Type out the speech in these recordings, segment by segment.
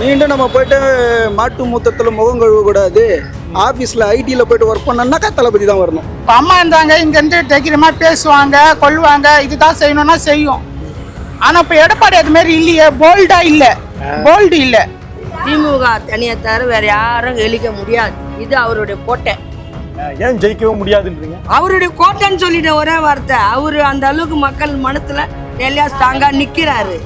மீண்டும் நம்ம போயிட்டு மாட்டு மூத்தத்தில் முகம் கழுவக்கூடாது. ஆஃபீஸில் ஐடியில் போயிட்டு ஒர்க் பண்ணோம்னாக்கா தளபதி தான் வரணும். இப்போ அம்மா இருந்தாங்க இங்கேருந்து தைக்கிறமா பேசுவாங்க கொள்வாங்க இதுதான் செய்யணும்னா செய்யும். ஆனால் இப்போ எடப்பாடி அது மாதிரி இல்லையே போல்டா இல்லை. போல்டு இல்லை. திமுக தனியை தவிர வேற யாரும் எழிக்க முடியாது. இது அவருடைய கோட்டை. ஏன் ஜெயிக்கவே முடியாதுன்றீங்க? அவருடைய கோட்டைன்னு சொல்லிட்ட ஒரே வார்த்தை அவரு அந்த அளவுக்கு மக்கள் மனத்துல நெல்லையா ஸ்ட்ராங்கா நிக்கிறாரு.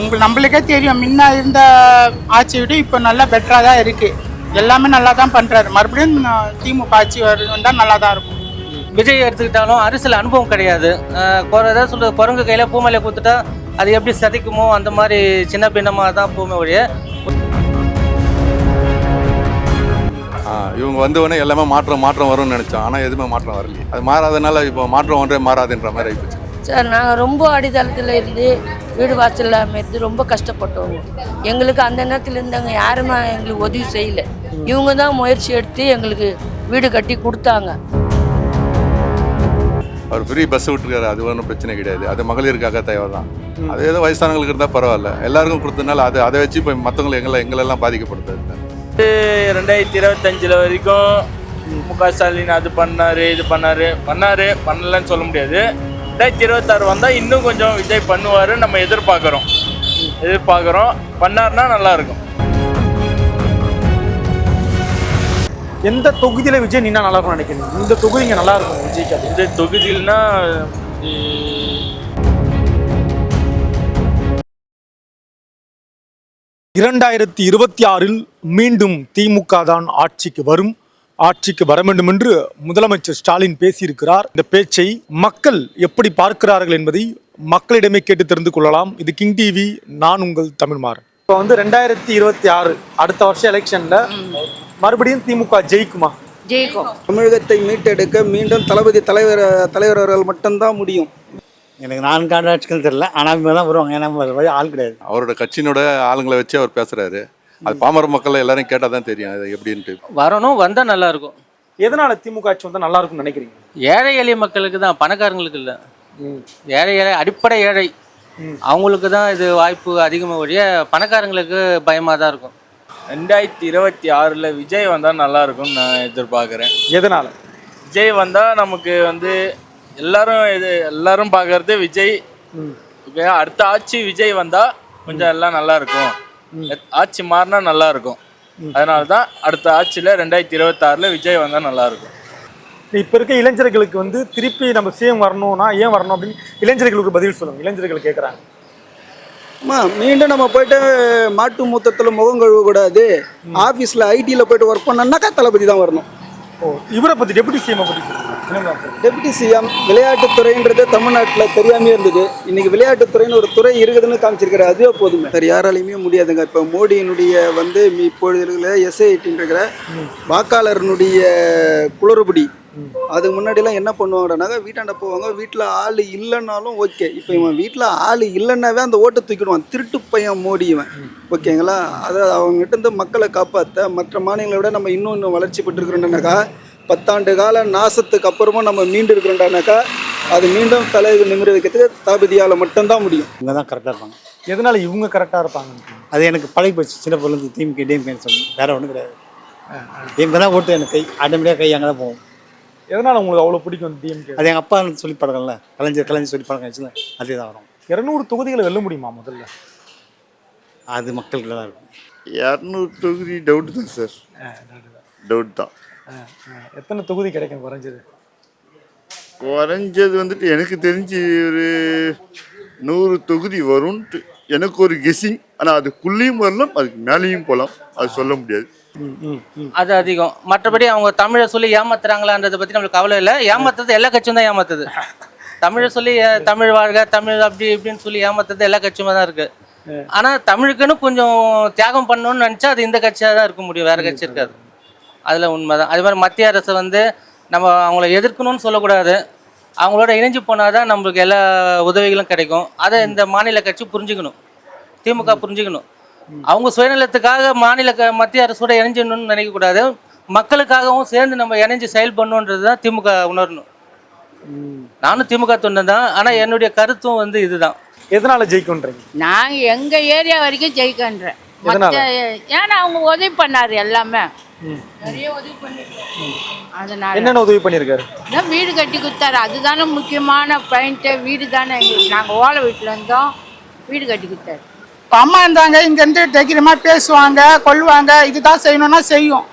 உங்களுக்கு நம்மளுக்கே தெரியும். முன்ன இருந்த ஆட்சியை விட இப்போ நல்லா பெட்டராக தான் இருக்கு. எல்லாமே நல்லா தான் பண்றாரு. மறுபடியும் திமுக ஆட்சி வந்தால் நல்லா தான் இருக்கும். விஜய் எடுத்துக்கிட்டாலும் அரசியல் அனுபவம் கிடையாது. ஏதாவது சொல்றது குரங்கு கையில் பூமலையை கொடுத்துட்டா அது எப்படி சதிக்குமோ அந்த மாதிரி சின்ன பின்னமாக தான் பூமை ஒழிய. ஆ, இவங்க வந்தவொடனே எல்லாமே மாற்றம் மாற்றம் வரும்னு நினைச்சோம். ஆனால் எதுவுமே மாற்றம் வரலையே. அது மாறாதனால இப்போ மாற்றம் ஒன்றே மாறாதுன்ற மாதிரி ஆகிப்போச்சு சார் நாங்கள் ரொம்ப அடித்தளத்தில் இருந்து வீடு வாசலில் இருந்து ரொம்ப கஷ்டப்பட்டோம். எங்களுக்கு அந்த நேரத்தில் இருந்தவங்க யாருமே எங்களுக்கு உதவி செய்யல. இவங்க தான் முயற்சி எடுத்து எங்களுக்கு வீடு கட்டி கொடுத்தாங்க. அவர் ஃப்ரீ பஸ் விட்டுருக்காரு அது ஒன்றும் பிரச்சனை கிடையாது. அது மகளிருக்காக தேவை தான் அது ஏதோ வயசானவங்களுக்கு இருந்தால் பரவாயில்ல. எல்லாருக்கும் கொடுத்ததுனால அது அதை வச்சு இப்போ மற்றவங்களை எங்களை எங்களெல்லாம் பாதிக்கப்படுது ரெண்டாயிரத்தி இருபத்தஞ்சில் வரைக்கும் மு க ஸ்டாலின் அது பண்ணாரு இது பண்ணாரு. பண்ணாரு பண்ணலன்னு சொல்ல முடியாது. ரெண்டாயிரத்தி இருபத்தாறு வந்தால் இன்னும் கொஞ்சம் விஜய் பண்ணுவார் நம்ம எதிர்பார்க்குறோம். எதிர்பார்க்குறோம். பண்ணாருன்னா நல்லா இருக்கும் எந்த தொகுதியில விஜய் நின்னா நல்லா இருக்கும்னு நினைக்கிறீங்க? இந்த தொகுதி இங்க நல்லா இருக்கும் விஜய்க்கு அது. இந்த தொகுதியில்னா இரண்டாயிரத்தி இருபத்தி ஆறில் மீண்டும் திமுக தான் ஆட்சிக்கு வரும். ஆட்சிக்கு வர வேண்டும் என்று முதலமைச்சர் ஸ்டாலின் பேசியிருக்கிறார். இந்த பேச்சை மக்கள் எப்படி பார்க்கிறார்கள் என்பதை மக்களிடமே கேட்டு தெரிந்து கொள்ளலாம். இது கிங் டிவி நான் உங்கள் தமிழ்மாறன் இப்போ வந்து ரெண்டாயிரத்தி இருபத்தி ஆறு அடுத்த வருஷம் எலெக்ஷன்ல மறுபடியும் திமுக ஜெயிக்குமா? ஜெயிக்கும். தமிழகத்தை மீட்டெடுக்க மீண்டும் தளபதி தலைவர் தலைவர் அவர்கள் மட்டும்தான் முடியும். எனக்கு நான் கான்ட்ராக்ட்ஸ்க்கு தெரியல. ஆனால் இவங்க தான் வருவாங்க. ஏன்னா ஆள் கிடையாது. அவரோட கட்சியினோட ஆளுங்களை வச்சு அவர் பேசுறாரு. அது பாமர மக்கள் எல்லாரும் கேட்டால் தான் தெரியும் அது எப்படின்ட்டு. வரணும் வந்தால் நல்லா இருக்கும் எதனால திமுக ஆட்சி வந்தா நல்லா இருக்கும்னு நினைக்கிறீங்க? ஏழை எளிய மக்களுக்கு தான் பணக்காரங்களுக்கு இல்லை. ஏழை ஏழை அடிப்படை ஏழை. அவங்களுக்கு தான் இது வாய்ப்பு அதிகமாக ஒழிய பணக்காரங்களுக்கு பயமாக தான் இருக்கும். ரெண்டாயிரத்தி இருபத்தி ஆறில் விஜய் வந்தால் நல்லா இருக்கும்னு நான் எதிர்பார்க்குறேன். எதனால? விஜய் வந்தால் நமக்கு வந்து எல்லாரும் இது எல்லாரும் பார்க்கறது விஜய். அடுத்த ஆட்சி விஜய் வந்தால் கொஞ்சம் எல்லாம் நல்லா இருக்கும் ஆட்சி மாறினா நல்லா இருக்கும் அதனால தான் அடுத்த ஆட்சியில் ரெண்டாயிரத்தி இருபத்தாறில் விஜய் வந்தால் நல்லா இருக்கும் இப்ப இருக்க இளைஞர்களுக்கு வந்து திருப்பி நம்ம சிஎம் வரணும்னா ஏன் வரணும் அப்படின்னு இளைஞர்களுக்கு பதில் சொல்லுங்க. இளைஞர்கள் கேட்குறாங்க அம்மா மீண்டும் நம்ம போயிட்டு மாட்டு மூத்தத்தில் முகம் கழுவக்கூடாது. ஆஃபீஸில் ஐடியில் போயிட்டு ஒர்க் பண்ணோம்னாக்கா தளபதி தான் வரணும். ஓ இவரை பத்தி டெபுட்டி சிஎம் பத்தி சொல்லுங்க. என்னங்க அது? டெபுட்டி சிஎம் விளையாட்டுத்துறைன்றது தமிழ்நாட்டில் தெரியாமே இருந்தது. இன்னைக்கு விளையாட்டுத்துறைன்னு ஒரு துறை இருக்குதுன்னு காமிச்சிருக்காரு. அதுவே போதுமே. சார் யாராலையுமே முடியாதுங்க. இப்போ மோடியினுடைய வந்து இப்பொழுது இருக்கிற எஸ்ஐடின்ற வாக்காளர்னுடைய குளறுபடி. அதுக்கு முன்னாடிலாம் என்ன பண்ணுவாங்கன்னாக்கா வீட்டாண்ட போவாங்க. வீட்டில் ஆள் இல்லைன்னாலும் ஓகே. இப்போ இவன் வீட்டில் ஆள் இல்லைன்னாவே அந்த ஓட்டை தூக்கிடுவான். திருட்டு பையன் மோடி இவன். ஓகேங்களா? அதாவது அவங்ககிட்ட இருந்து மக்களை காப்பாற்ற மற்ற மாநிலங்களை விட நம்ம இன்னும் இன்னும் வளர்ச்சி பெற்றுக்கிறோன்னாக்கா பத்தாண்டு கால நாசத்துக்கு அப்புறமா நம்ம மீண்டு இருக்கிறோம்டானாக்கா அது மீண்டும் தலைவர் நிமிர வைக்கிறதுக்கு தளபதியால் மட்டும்தான் முடியும். இவங்க தான் கரெக்டாக இருப்பாங்க. எதனால இவங்க கரெக்டா இருப்பாங்க அது எனக்கு பழகி போச்சு. சின்ன பொருள் திமுக டிஎம்கேன்னு சொல்லி வேற ஒன்றும் கிடையாது. டிஎம்கே தான் ஓட்டு எனக்கு. கை ஆட்டோமேட்டிக்காக கை அங்கே தான் போகும். எதனால உங்களுக்கு அவ்வளவு பிடிக்கும் டிஎம்கே அது எங்கள் அப்பா சொல்லி பழக்கம்ல கலைஞர் கலைஞர் சொல்லி பழக்கம் வச்சுல அதே தான் வரும். இருநூறு தொகுதிகளை வெல்ல முடியுமா முதல்ல? அது மக்களுக்கு தான் இருக்கும். இரநூறு தொகுதி டவுட் தான் சார் டவுட் தான். எத்தனை தொகுதி கிடைக்கும் குறைஞ்சது? குறைஞ்சது வந்துட்டு எனக்கு தெரிஞ்சு ஒரு நூறு தொகுதி வரும்ன்ட்டு எனக்கு ஒரு கெஸ்ஸிங் ஆனால் அதுக்குள்ளேயும் வரலாம் அதுக்கு மேலேயும் போகலாம் அது சொல்ல முடியாது. அது அதிகம். மற்றபடி அவங்க தமிழை சொல்லி ஏமாத்துறாங்களான்றதை பற்றி நம்மளுக்கு கவலை இல்லை. ஏமாத்துறது எல்லா கட்சியும் தான் ஏமாத்துது. தமிழை சொல்லி தமிழ் வாழ்க தமிழ் அப்படி இப்படின்னு சொல்லி ஏமாத்துறது எல்லா கட்சியுமே தான் இருக்கு. ஆனால் தமிழுக்குன்னு கொஞ்சம் தியாகம் பண்ணணும்னு நினச்சா அது இந்த கட்சியாக தான் இருக்க முடியும். வேற கட்சி இருக்காது. அதில் உண்மைதான். அதே மாதிரி மத்திய அரசு வந்து நம்ம அவங்கள எதிர்க்கணும்னு சொல்லக்கூடாது. அவங்களோட இணைஞ்சு போனால் தான் நம்மளுக்கு எல்லா உதவிகளும் கிடைக்கும். அதை இந்த மாநில கட்சி புரிஞ்சுக்கணும். திமுக புரிஞ்சுக்கணும். அவங்க சுயநலத்துக்காக மாநில க- மத்திய அரசோட இணைஞ்சிடணும்னு நினைக்கக்கூடாது. மக்களுக்காகவும் சேர்ந்து நம்ம இணைஞ்சு செயல்படணுன்றது தான் திமுக உணரணும். நானும் திமுக தொண்டன் தான். ஆனால் என்னுடைய கருத்தும் வந்து இதுதான். எதனால ஜெயிக்கும்ன்றீங்க? நாங்க எங்க ஏரியா வரைக்கும் ஜெயிக்கன்றேன் ஏன்னா அவங்க உதவி பண்ணாரு எல்லாமே. நிறைய உதவி பண்ணிருக்காரு அதனால. என்னென்ன உதவி பண்ணியிருக்காரு தான் வீடு கட்டி கொடுத்தாரு. அதுதானே முக்கியமான பாயிண்ட்டு வீடு தானே. எங்களுக்கு நாங்கள் ஓலை வீட்டில் இருந்தோம். வீடு கட்டி கொடுத்தாரு. இப்போ அம்மா இருந்தாங்க இங்கேருந்து தைரியமா பேசுவாங்க கொள்வாங்க இதுதான் செய்யணும்னா செய்யும்.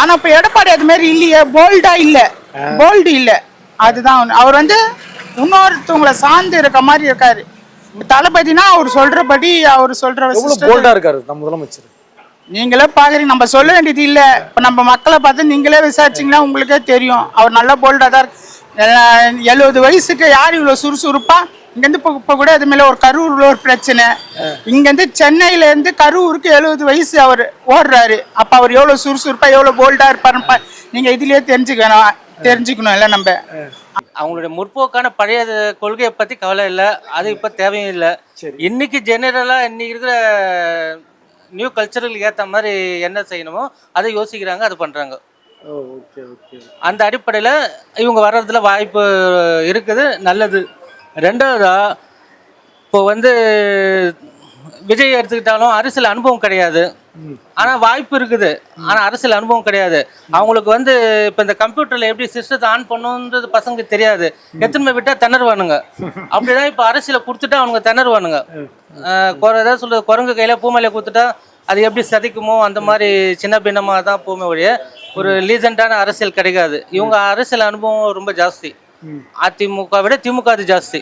ஆனா இப்போ எடப்பாடி அது மாதிரி இல்லையே. போல்டா இல்லை. போல்டு இல்லை. அதுதான் ஒண்ணு. அவர் வந்து இன்னொருத்தவங்களை சார்ந்து இருக்க மாதிரி இருக்காரு. தளபதினா அவர் சொல்றபடி அவர் சொல்ற போல்டா இருக்காரு நம்ம முதலமைச்சர்? நீங்களே பாக்குறீங்க. நம்ம சொல்ல வேண்டியது இல்ல. இப்ப நம்ம மக்களை பார்த்து நீங்களே விசாரிச்சீங்கன்னா உங்களுக்கே தெரியும். அவர் நல்ல போல்டா தான் எழுபது வயசுக்கு யார் இவ்வளவு சுறுசுறுப்பா? இங்கேருந்து இப்போ இப்போ கூட அது மேல ஒரு கரூர்ல ஒரு பிரச்சனை. இங்கேருந்து சென்னையில இருந்து கரூருக்கு எழுபது வயசு அவர் ஓடுறாரு. அப்ப அவர் எவ்வளவு சுறுசுறுப்பா எவ்வளவு போல்டா இருப்பாருன்னு பா- நீங்க இதுலயே தெரிஞ்சுக்கணும். தெரிஞ்சுக்கணும் இல்ல நம்ம. அவங்களுடைய முற்போக்கான பழைய கொள்கையை பத்தி கவலை இல்லை. அது இப்ப தேவையும் இல்லை. இன்னைக்கு ஜெனரலா இன்னைக்கு இருக்கிற நியூ கல்ச்சருக்கு ஏத்த மாதிரி என்ன செய்யணுமோ அதை யோசிக்கிறாங்க அதை ஓகே அந்த அடிப்படையில் இவங்க வர்றதுல வாய்ப்பு இருக்குது நல்லது. ரெண்டாவதா இப்போ வந்து விஜய் எடுத்துக்கிட்டாலும் அரசியல் அனுபவம் கிடையாது. ஆனால் வாய்ப்பு இருக்குது. ஆனால் அரசியல் அனுபவம் கிடையாது. அவங்களுக்கு வந்து இப்போ இந்த கம்ப்யூட்டரில் எப்படி சிஸ்டத்தை ஆன் பண்ணுன்றது பசங்களுக்கு தெரியாது. எத்தனை விட்டால் திணறுவானுங்க. அப்படிதான் இப்போ அரசியலை கொடுத்துட்டா அவனுங்க திணறுவானுங்க. ஏதாவது சொல்றது குரங்கு கையில் பூமலையை கொடுத்துட்டா அது எப்படி சதிக்குமோ அந்த மாதிரி சின்ன பின்னமாக தான் போமே ஒழிய ஒரு லீசண்டான அரசியல் கிடைக்காது. இவங்க அரசியல் அனுபவம் ரொம்ப ஜாஸ்தி. அதிமுக விட திமுக அது ஜாஸ்தி.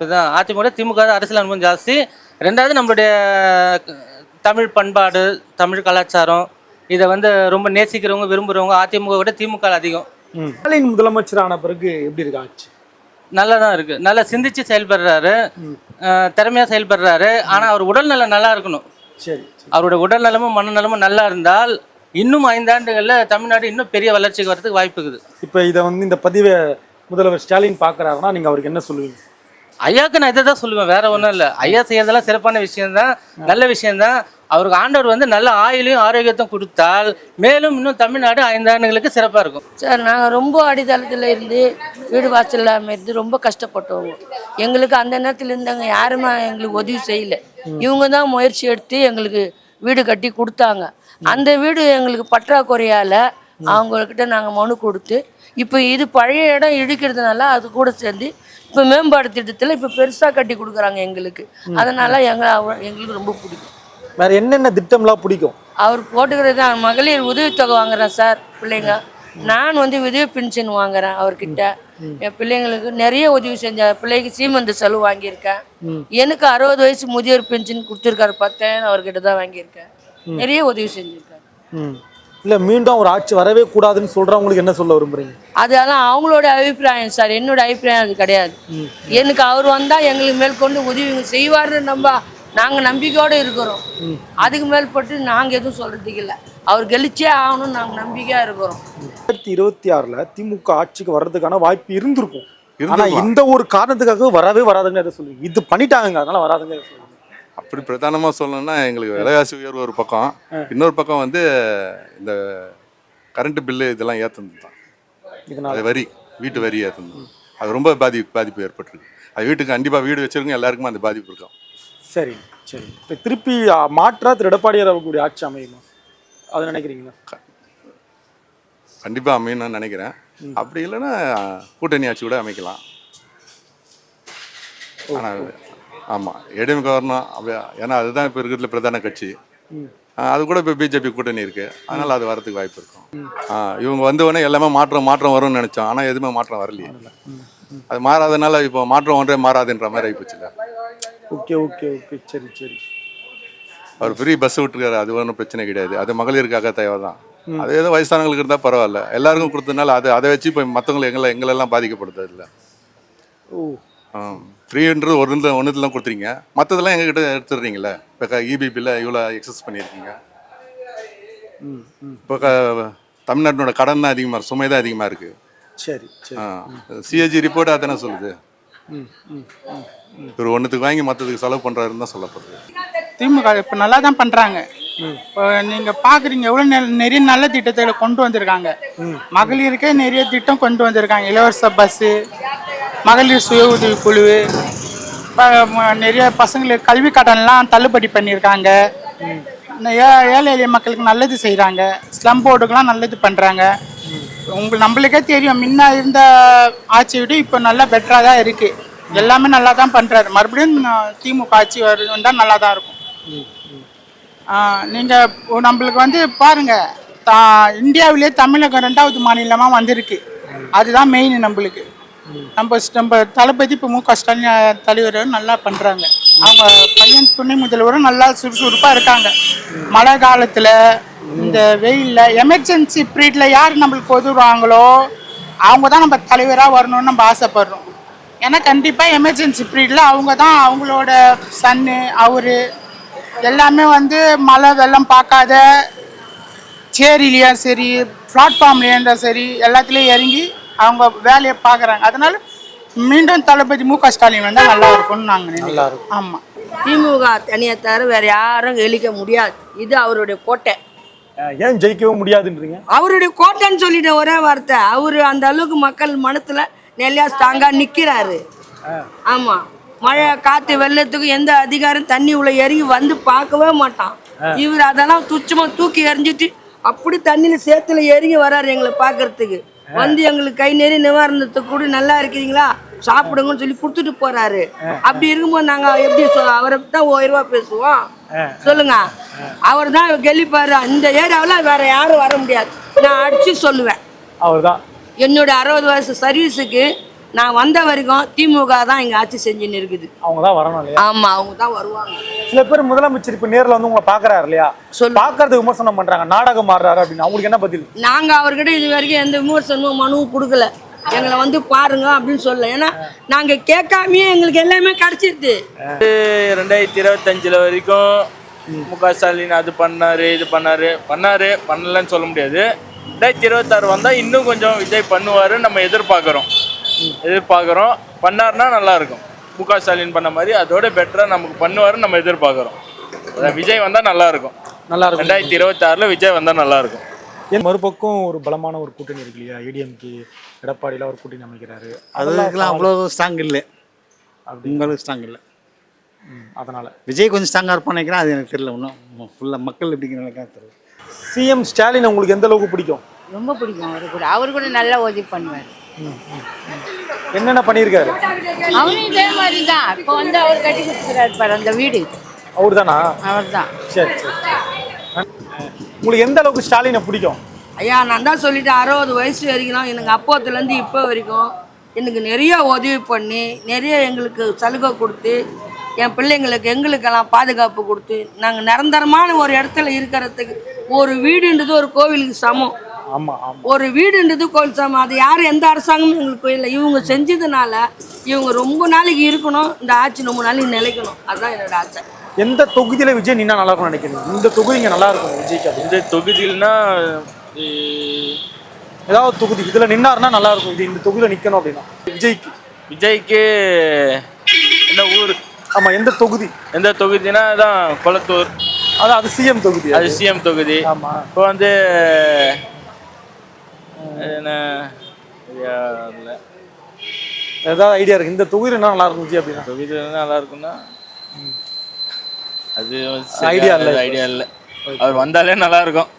இதுதான் அதிமுக விட திமுக அரசியல் அனுபவம் ஜாஸ்தி. ரெண்டாவது நம்மளுடைய தமிழ் பண்பாடு தமிழ் கலாச்சாரம் இதை வந்து ரொம்ப நேசிக்கிறவங்க விரும்புகிறவங்க அதிமுக விட திமுக அதிகம். ஸ்டாலின் முதலமைச்சரான பிறகு எப்படி இருக்கு ஆட்சி? நல்லா தான் இருக்கு. நல்லா சிந்திச்சு செயல்படுறாரு. திறமையா செயல்படுறாரு. ஆனா அவர் உடல்நலம் நல்லா இருக்கணும். சரி அவருடைய உடல்நலமும் மனநலமும் நல்லா இருந்தால் இன்னும் ஐந்தாண்டுகள்ல தமிழ்நாடு இன்னும் பெரிய வளர்ச்சிக்கு வரதுக்கு வாய்ப்பு இருக்குது. இப்போ இதை வந்து இந்த பதிவை முதல்வர் ஸ்டாலின் பார்க்கறாருன்னா நீங்க அவருக்கு என்ன சொல்லுவீங்க? ஐயாக்கு நான் இதை தான் சொல்லுவேன் வேற ஒன்றும் இல்லை. ஐயா செய்யறதெல்லாம் சிறப்பான விஷயம்தான் நல்ல விஷயம்தான். அவருக்கு ஆண்டவர் வந்து நல்ல ஆயுளையும் ஆரோக்கியத்தையும் கொடுத்தால் மேலும் இன்னும் தமிழ்நாடு ஐந்தாண்டுகளுக்கு சிறப்பாக இருக்கும். சார் நாங்கள் ரொம்ப அடித்தளத்தில் இருந்து வீடு வாசல் இல்லாமல் இருந்து ரொம்ப கஷ்டப்பட்டோம். எங்களுக்கு அந்த நேரத்தில் இருந்தவங்க யாருமே எங்களுக்கு உதவி செய்யல. இவங்க தான் முயற்சி எடுத்து எங்களுக்கு வீடு கட்டி கொடுத்தாங்க. அந்த வீடு எங்களுக்கு பற்றாக்குறையால் அவங்கக்கிட்ட நாங்கள் மனு கொடுத்து இப்போ இது பழைய இடம் இடிக்கிறதுனால அது கூட சேர்ந்து இப்போ மேம்பாடு திட்டத்தில் இப்போ பெருசாக கட்டி கொடுக்குறாங்க எங்களுக்கு. அதனால எங்க அவ- எங்களுக்கு ரொம்ப பிடிக்கும். வேற என்னென்ன திட்டம்லாம் பிடிக்கும்? அவர் போட்டுக்கிறது தான். மகளிர் உதவித்தொகை வாங்குறேன் சார் பிள்ளைங்க. நான் வந்து உதவி பென்ஷன் வாங்குறேன் அவர்கிட்ட. என் பிள்ளைங்களுக்கு நிறைய உதவி செஞ்சேன் பிள்ளைக்கு சீமந்த செலவு வாங்கியிருக்கேன். எனக்கு அறுபது வயசு முதியோர் பென்ஷன் கொடுத்துருக்காரு பத்தாயிரம் அவர்கிட்ட தான் வாங்கியிருக்கேன். நிறைய உதவி செஞ்சுருக்காரு. இல்ல மீண்டும் ஒரு ஆட்சி வரவே கூடாதுன்னு சொல்றவங்களுக்கு என்ன சொல்ல விரும்புறீங்க? அதெல்லாம் அவங்களோட அபிப்பிராயம் சார். என்னோட அபிப்பிராயம் அது கிடையாது. எனக்கு அவர் வந்தா எங்களுக்கு மேற்கொண்டு உதவி செய்வாருன்னு நம்ப நாங்க நம்பிக்கையோட இருக்கிறோம். அதுக்கு மேற்பட்டு நாங்க எதுவும் சொல்றதுக்கு இல்லை. அவர் கெளிச்சே ஆகணும்னு நாங்க நம்பிக்கையா இருக்கிறோம். ரெண்டாயிரத்தி இருபத்தி ஆறுல திமுக ஆட்சிக்கு வர்றதுக்கான வாய்ப்பு இருந்திருக்கும். ஆனா இருந்திருக்கலாம். இந்த ஒரு காரணத்துக்காக வரவே வராதுங்க எதை சொல்லுவீங்க இது பண்ணிட்டாங்க அதனால வராதுங்க அப்படி பிரதானமாக சொல்லணும்னா எங்களுக்கு விலைவாசி உயர்வு ஒரு பக்கம். இன்னொரு பக்கம் வந்து இந்த கரண்ட் பில்லு இதெல்லாம் ஏற்றுனது தான் அது வரி வீட்டு வரி ஏற்றுனது அது ரொம்ப பாதி பாதிப்பு ஏற்பட்டிருக்கு. அது வீட்டுக்கு கண்டிப்பாக வீடு வச்சிருக்கவங்க எல்லாருக்குமே அந்த பாதிப்பு இருக்கும். சரி சரி. இப்போ திருப்பி மாற்றா திரு எடப்பாடியார் அவர்களுடைய ஆட்சி அமையுமா? அது நினைக்கிறீங்களா? கண்டிப்பாக அமையணும்னு நினைக்கிறேன். அப்படி இல்லைன்னா கூட்டணி ஆட்சி கூட அமைக்கலாம். ஆனால் ஆமாம் ஏடிஎம்கே வரணும் அப்படி ஏன்னா அதுதான் இப்போ இருக்கிறதுல பிரதான கட்சி. ஆ, அது கூட இப்போ பிஜேபி கூட்டணி இருக்கு. அதனால அது வரதுக்கு வாய்ப்பு இருக்கும் ஆ, இவங்க வந்த உடனே எல்லாமே மாற்றம் மாற்றம் வரும்னு நினைச்சோம். ஆனால் எதுவுமே மாற்றம் வரலையே. அது மாறாதனால இப்போ மாற்றம் ஒன்றே மாறாதுன்ற மாதிரி ஆகிப்போச்சுல ஓகே ஓகே ஓகே. சரி சரி. அவர் ஃப்ரீ பஸ் விட்டுருக்காரு. அது ஒன்றும் பிரச்சனை கிடையாது. அது மகளிருக்காக தேவை தான் அது ஏதோ வயசானவங்களுக்கு இருந்தால் பரவாயில்ல. எல்லாருக்கும் கொடுத்ததுனால அது அதை வச்சு இப்போ மற்றவங்களை எங்களை எங்களெல்லாம் பாதிக்கப்படுது இல்லை ஓ. ஃப்ரீன்றது ஒரு ஒன்று தான் கொடுத்துறீங்க. மற்றதெல்லாம் எங்ககிட்ட எடுத்துடுறீங்களே இப்போ இபிபியில் இவ்வளோ எக்ஸஸ் பண்ணியிருக்கீங்க. ம் ம். இப்போ க தமிழ்நாட்டினோட கடன் தான் அதிகமாக சுமை தான் அதிகமாக இருக்குது சரி. சரி சிஏஜி ரிப்போர்ட் அதானே சொல்லுது? ம் ம் ம் ஒரு ஒன்றுத்துக்கு வாங்கி மற்றதுக்கு செலவு பண்ணுறாருன்னு தான் சொல்லப்படுது. திமுக இப்போ நல்லா தான் பண்றாங்க இப்போ நீங்க பாக்குறீங்க எவ்வளவு நெ- நிறைய நல்ல திட்டத்தை கொண்டு வந்திருக்காங்க. மகளிருக்கே நிறைய திட்டம் கொண்டு வந்திருக்காங்க. இலவச பஸ் மகளிர் சுய உதவி குழு நிறைய பசங்களுக்கு கல்வி கடன்லாம் தள்ளுபடி பண்ணியிருக்காங்க. ஏ- ஏழை எளிய மக்களுக்கு நல்லது செய்கிறாங்க ஸ்லம் போர்டுக்கெலாம் நல்லது பண்ணுறாங்க உங்களுக்கு நம்மளுக்கே தெரியும். முன்ன இருந்த ஆட்சியை விட இப்போ நல்லா பெட்டராக தான் இருக்குது எல்லாமே நல்லா தான் பண்ணுறாரு மறுபடியும் திமுக ஆட்சி வந்தால் நல்லா தான் இருக்கும். நீங்கள் நம்மளுக்கு வந்து பாருங்க. தா இந்தியாவிலே தமிழகம் ரெண்டாவது மாநிலமாக வந்திருக்கு. அதுதான் மெயின் நம்மளுக்கு. நம்ம நம்ம தளபதி இப்போ மு க ஸ்டாலின் தலைவர் நல்லா பண்ணுறாங்க அவங்க பையன் துணை முதல்வரும் நல்லா சுறுசுறுப்பாக இருக்காங்க. மழை காலத்தில் இந்த வெயிலில் எமர்ஜென்சி பீரியடில் யார் நம்மளுக்கு உதவுறாங்களோ அவங்க தான் நம்ம தலைவராக வரணும்னு நம்ம ஆசைப்படுறோம். ஏன்னா கண்டிப்பாக எமர்ஜென்சி பீரியடில் அவங்க தான் அவங்களோட சன்னு அவரு எல்லாமே வந்து மழை வெள்ளம் பார்க்காத சேரிலையா சரி பிளாட்ஃபார்ம்லேயும் சரி எல்லாத்துலேயும் இறங்கி அவங்க வேலையை பார்க்குறாங்க. அதனால மீண்டும் தளபதி மு க ஸ்டாலின் வந்தால் நல்லா இருக்கும்னு நாங்கள் நினைக்கிறோம். ஆமாம் திமுக தனியை தவிர வேற யாரும் எழிக்க முடியாது. இது அவருடைய கோட்டை. ஏன் ஜெயிக்கவே முடியாதுன்றீங்க? அவருடைய கோட்டைன்னு சொல்லிட்ட ஒரே வார்த்தை. அவரு அந்த அளவுக்கு மக்கள் மனத்துல நெல்லையா ஸ்ட்ராங்கா நிக்கிறாரு. ஆமா. மழை காத்து வெள்ளத்துக்கு எந்த அதிகாரம் தண்ணி உள்ள இறங்கி வந்து பார்க்கவே மாட்டான். இவர் அதெல்லாம் துச்சமா தூக்கி எறிஞ்சிட்டு அப்படி தண்ணியில சேத்துல இறங்கி வராரு எங்களை பார்க்கறதுக்கு. வந்து எங்களுக்கு கை நிறைய நிவாரணத்துக்கு கூட நல்லா இருக்கிறீங்களா? சாப்பிடுங்கன்னு சொல்லி கொடுத்துட்டு போறாரு. அப்படி இருக்கும்போது நாங்க எப்படி அவரை தான் உயர்வா பேசுவோம்? சொல்லுங்க. அவர் தான் கெளிப்பாரு இந்த ஏரியாவுல வேற யாரும் வர முடியாது. நான் அடிச்சு சொல்லுவேன். அவர் தான் என்னோட அறுபது வருஷம் சர்வீஸுக்கு நான் வந்த வரைக்கும் திமுக தான் இங்க ஆட்சி செஞ்சுன்னு இருக்குது அவங்க தான் வரணும் இல்லையா? ஆமா அவங்க தான் வருவாங்க. சில பேர் முதலமைச்சர் இப்ப நேர்ல வந்து உங்களை பாக்குறாரு இல்லையா? சொல்லு. பாக்குறதுக்கு விமர்சனம் பண்றாங்க. நாடகம் மாறுறாரு அப்படின்னு அவங்களுக்கு என்ன பதில்? நாங்க அவர்கிட்ட இது வரைக்கும் எந்த விமர்சனமும் மனுவும் கொடுக்கல. எங்களை வந்து பாருங்க அப்படின்னு சொல்லல. ஏன்னா நாங்க கேட்காமயே எங்களுக்கு எல்லாமே கிடைச்சிருது. ரெண்டாயிரத்தி இருபத்தஞ்சில் வரைக்கும் மு க ஸ்டாலின் அது பண்ணாரு இது பண்ணாரு. பண்ணாரு பண்ணலன்னு சொல்ல முடியாது. ரெண்டாயிரத்தி இருபத்தாறு வந்தால் இன்னும் கொஞ்சம் விஜய் பண்ணுவாரு நம்ம எதிர்பார்க்குறோம். எதிர்பார்க்குறோம். பண்ணாருன்னா நல்லா இருக்கும் மு க ஸ்டாலின் பண்ண மாதிரி அதோட பெட்டராக நமக்கு பண்ணுவாருன்னு நம்ம எதிர்பார்க்குறோம். விஜய் வந்தால் நல்லா இருக்கும் நல்லா இருக்கும் ரெண்டாயிரத்தி இருபத்தாறில் விஜய் வந்தால் நல்லா இருக்கும் ஏன் மறுபக்கம் ஒரு பலமான ஒரு கூட்டணி இருக்கு இல்லையா? ஏடிஎம்கே எடப்பாடியில ஒரு கூட்டணி அமைக்கிறாரு. அதுக்கெல்லாம் அவ்வளோ ஸ்ட்ராங் இல்லை. உங்களுக்கு ஸ்ட்ராங் இல்லை. அதனால. விஜய் கொஞ்சம் ஸ்ட்ராங்காக இருப்பான்னு நினைக்கிறேன். அது எனக்கு தெரியல. ஒன்றும் ஃபுல்லாக மக்கள் எப்படி நினைக்கிறேன் தெரியல. சிஎம் ஸ்டாலின் உங்களுக்கு எந்த அளவுக்கு பிடிக்கும்? ரொம்ப பிடிக்கும். அவரு கூட அவர் கூட நல்லா உதவி பண்ணுவார். என்னென்ன பண்ணியிருக்காரு? அவரும் இதே மாதிரி தான் இப்போ வந்து அவர் கட்டி கொடுத்துக்கிறாரு பாரு அந்த வீடு. அவர் தானா அவர் தான் சரி சரி. உங்களுக்கு எந்த அளவுக்கு ஸ்டாலினை பிடிக்கும்? ஐயா நான் தான் சொல்லிட்டேன் அறுபது வயசு வரைக்கும் எனக்கு அப்போத்துலேருந்து இப்போ வரைக்கும் எனக்கு நிறைய உதவி பண்ணி நிறைய எங்களுக்கு சலுகை கொடுத்து என் பிள்ளைங்களுக்கு எங்களுக்கெல்லாம் பாதுகாப்பு கொடுத்து நாங்கள் நிரந்தரமான ஒரு இடத்துல இருக்கிறதுக்கு ஒரு வீடுன்றது ஒரு கோவிலுக்கு சமம். ஒரு வீடுன்றது கோவில் சமம் அது யாரும் எந்த அரசாங்கமும் எங்களுக்கு இல்லை இவங்க செஞ்சதுனால இவங்க ரொம்ப நாளைக்கு இருக்கணும் இந்த ஆட்சி ரொம்ப நாளைக்கு நிலைக்கணும். அதுதான் என்னோட ஆசை. எந்த தொகுதியில விஜய் நின்னா நல்லா இருக்கும்னு நினைக்கிறீங்க? இந்த தொகுதி இங்க நல்லா இருக்கும் விஜய்க்கு இந்த தொகுதியில்னா ஏதாவது தொகுதி இதுல நின்னாருன்னா நல்லா இருக்கும். இது இந்த தொகுதியில நிக்கணும் அப்படின்னா. விஜய்க்கு. விஜய்க்கு என்ன ஊர்? ஆமா எந்த தொகுதி? எந்த தொகுதினா அதான் கொளத்தூர். அது அது சிஎம் தொகுதி அது. சிஎம் தொகுதி. ஆமா. இப்போ வந்து என்ன? இல்ல. ஏதாவது ஐடியா இருக்கு? இந்த தொகுதியில என்ன நல்லா இருக்கும் அப்படின்னா? தொகுதி வந்து நல்லா இருக்குன்னா அது Idea இல்ல. ஐடியா இல்லை. அவர் வந்தாலே நல்லா இருக்கும்.